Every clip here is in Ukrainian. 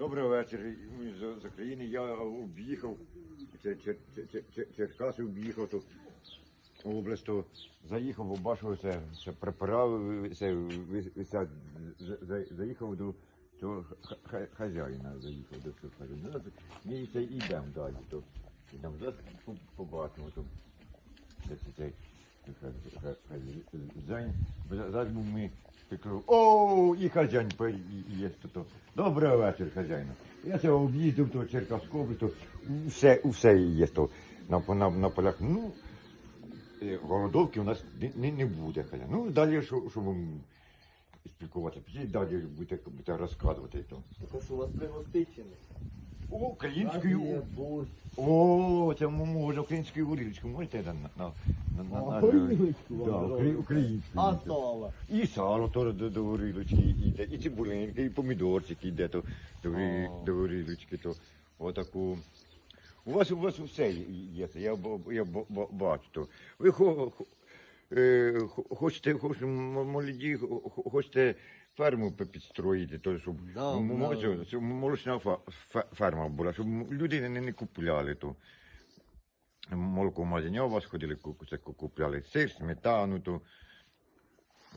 Добрий вечір. З, України. Я об'їхав Чер- Чер- Чер- Чер- Черкаси об'їхав тут область, то заїхав, побачив це, це препарати, це висять, за- за- заїхав до цього ха- ха- хазяїна, заїхав до цього хазяїна. Ну, Ми це йдемо далі, то йдемо зараз по- побачимо, то це це хазяїн. Зараз був ми кажу, о, і хазяїн є тут. Добрий вечір, хазяїну. Я це об'їздив то Черкаську то все, все є то на, на, на полях. Ну, е, голодовки у нас не, не, буде. Хазяїн. Ну, далі, що, що будемо спілкуватися, далі будете, будете розказувати то. Так що у вас пригостичені? О, українською. О, це може українською горілочку можете на, на, на, українською. А сало? І сало то до, до горілочки йде, і цибулинки, і помідорчики йде то до, до горілочки, то отаку. У вас у вас все є, я, бачу то. Ви хочете, хочете, молоді, хо- хо- хочете ферму підстроїти, то, щоб Да, м- да. щоб молочна ферма була, щоб люди не, не купляли то. Молоко в у вас ходили, це купляли сир, сметану, то.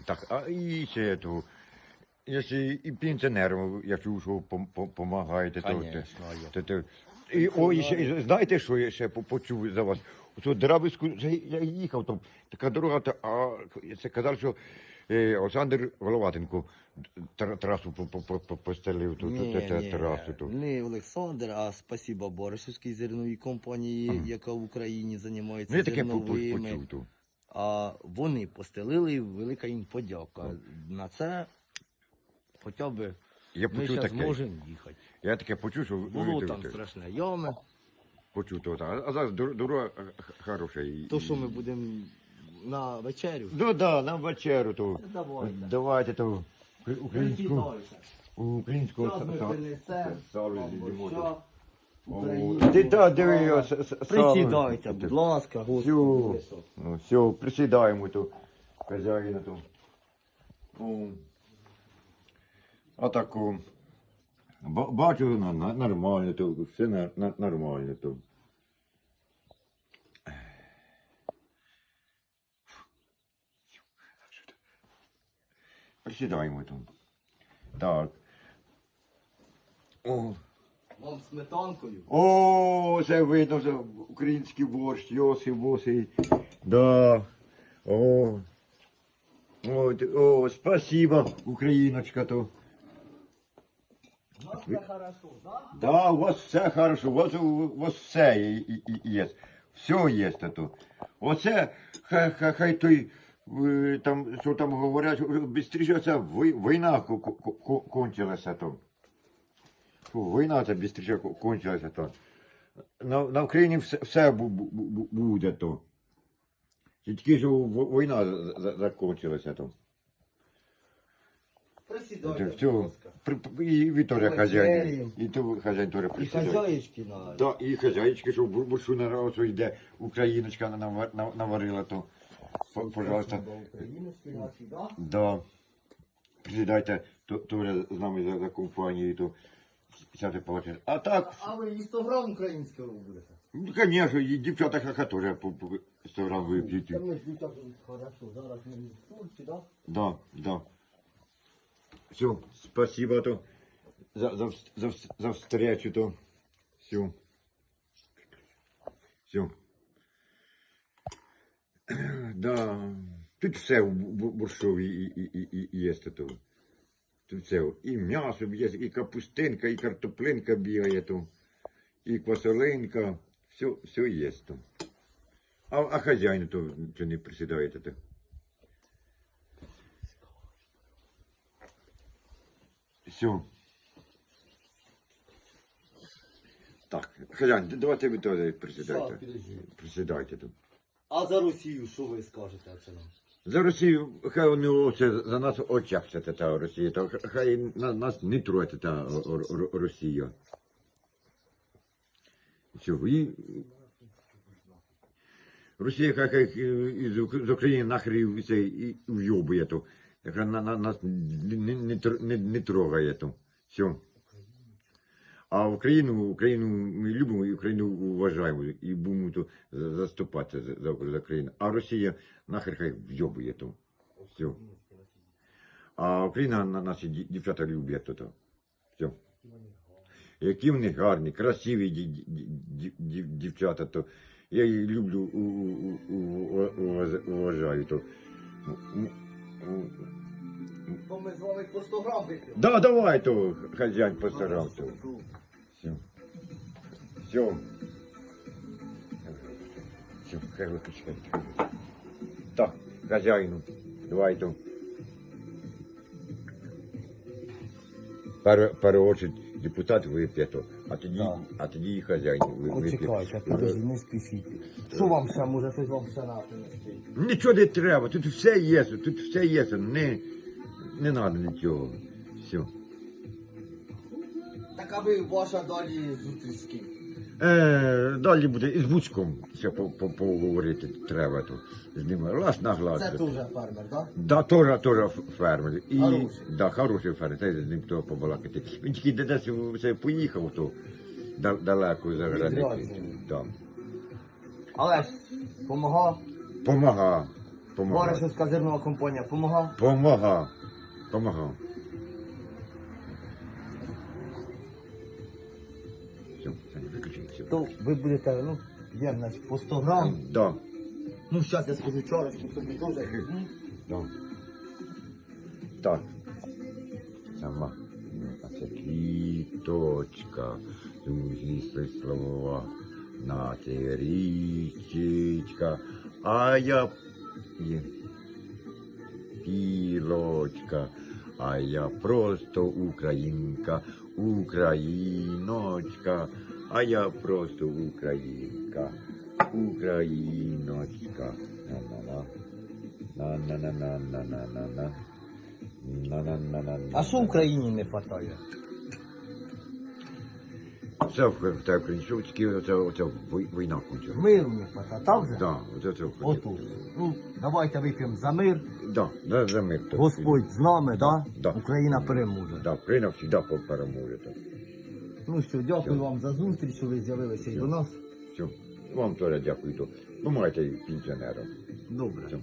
Так, а і ще то. Якщо і пенсіонерам, я чув, що пом- пом- то, то, то, то. І, о, і ще, знаєте, що я ще почув за вас? Ото Драбицьку, я їхав, там така дорога, та, а це казав, що е, Олександр Головатенко тр- трасу по- по- по- по- постелив, ту, ту, Ні, ту, ту, ні, трасу. Ту. не Олександр, а спасіба Боrisівській зерновій компанії, яка в Україні займається Ну, я таке по- по- зерновими. почув. Ту. А вони постелили, велика їм подяка. На це хоча б Я ми почув зараз таке. можемо їхати. Я таке почув, що ви- Було там страшне ями. Почув то. А зараз дор- дорога е, хороша. То, що ми будемо на вечерю. Ну да, на вечеру то. Давайте. Давайте то укра- українську, українську Зараз ми са- принесемо сало вам з'їдемо. борща, О, українського Ти та диви. Присідайте, будь ласка, господи. Ну, все, присідаємо то, хазяїна то. О. Бачу, нормально то, все на, на, нормально то. Присідаємо то. Так. О. Вам сметанкою. О, це видно, це український борщ, Йосип Босий. Да. О. О, о, спасибо, Україночка то. Хорошо, да? Да, у вас все хорошо, у вас, у вас все і- і- і є. Все є то. Оце хай, хай, хай той, е, там, що там говорять, бістріше ця ви- війна ко- ко- ко- кончилася то. Що війна ця бістріше ко- кончилася то. На, на Україні все, все бу- бу- бу- буде то. Тільки що в- війна за- за- закончилася то. Присідайте, будь ласка. При- І теж Ой, хазяїн. І то хазяїн теж І присідає. хазяїчки на. Да, і хазяїчки, що бу- буршу на оцю йде, україночка нава- нав- наварила то. П- Пожалуйста. Да? Да. Присідайте, то, теж з нами за, за компанією, то. А так, А ви і 100 грам українського будете? ну, звісно, і дівчата хаха теж по, по 100 грам вип'ють. Та ми ж дівчата хорошо, зараз ми в Турці, да? Да, да. Все, спасибо то за, за, за, за встречу то. Все. Все. Да. Тут все в бу- буршові і є то. Тут все. І м'ясо є, і капустинка, і картоплинка бігає то, і квасолинка. Все, все є то. А, а хазяїн то чи не присідаєте то? Все. Так, хазяїн, давайте ви Щас, присідайте. Присідайте тут. А за Росію що ви скажете? За Росію, хай вони оце за нас очахся та Росія, то хай на, нас не троє та Росія. Все, і Росія хай, хай з України нахрів і це і вйобує то. Хай на, на, нас не, не, не, не, трогає то. Все. А Україну, Україну ми любимо і Україну вважаємо і будемо то за- заступатися за, за, за. А Росія нахер хай вйобує то. Все. А Україна на наші дівчата люблять то. Все. Які вони гарні, красиві ді- ді- ді- ді- дівчата, то я їх люблю, уважаю то. То ми з вами по 100 грам вип'ємо. Да, давай то, хазяїн постарався. Все. Все. Все, хай виключай. Так, хазяїну, давай то. Пере, переочить депутат вип'є то, а тоді, Да. а тоді і хазяїн ви-. Почекайте, подожди, не спішіть. Що вам ще, може, щось вам ще на принести? Нічого не треба, тут все є, тут все є, не, не треба нічого. Все. Так а ви ваша долі зустріч з ким? Е, далі буде і з Буцьком ще по- по- поговорити треба тут з ними. Глаз. Це теж фермер, так? Да, теж, теж фермер. І, Хороший. Да, хороший фермер, й з ним того побалакати. Він тільки де- десь поїхав, то да- далеко за границю. Да. Але ж, помагав. Помага. Помага. Ворошевська зернова компанія помагав. Помага. Помага. Все, Саня, виключи, все. То ви будете, ну, є, значить, по 100 грам. Да, Ну, зараз я скажу чарочку собі теж. візьму. да. Так. Сама. А це квіточка, зузі слова, на це річечка, а я є пілочка, а я просто українка, україночка, а я просто українка, україночка. На-на-на. А що Україні не вистачає? Це в оце вой- війна кончила. Миру не вистачає, так же? Да, оце це Отут. Ну, давайте вип'ємо за мир. Да, да, за мир. Господь з нами, да? Да. Україна переможе. Да, Україна завжди переможе. так. Ну що, дякую вам за зустріч, що ви з'явилися і до нас. Все. Вам теж дякую. Помагайте пенсіонерам. Добре. Все.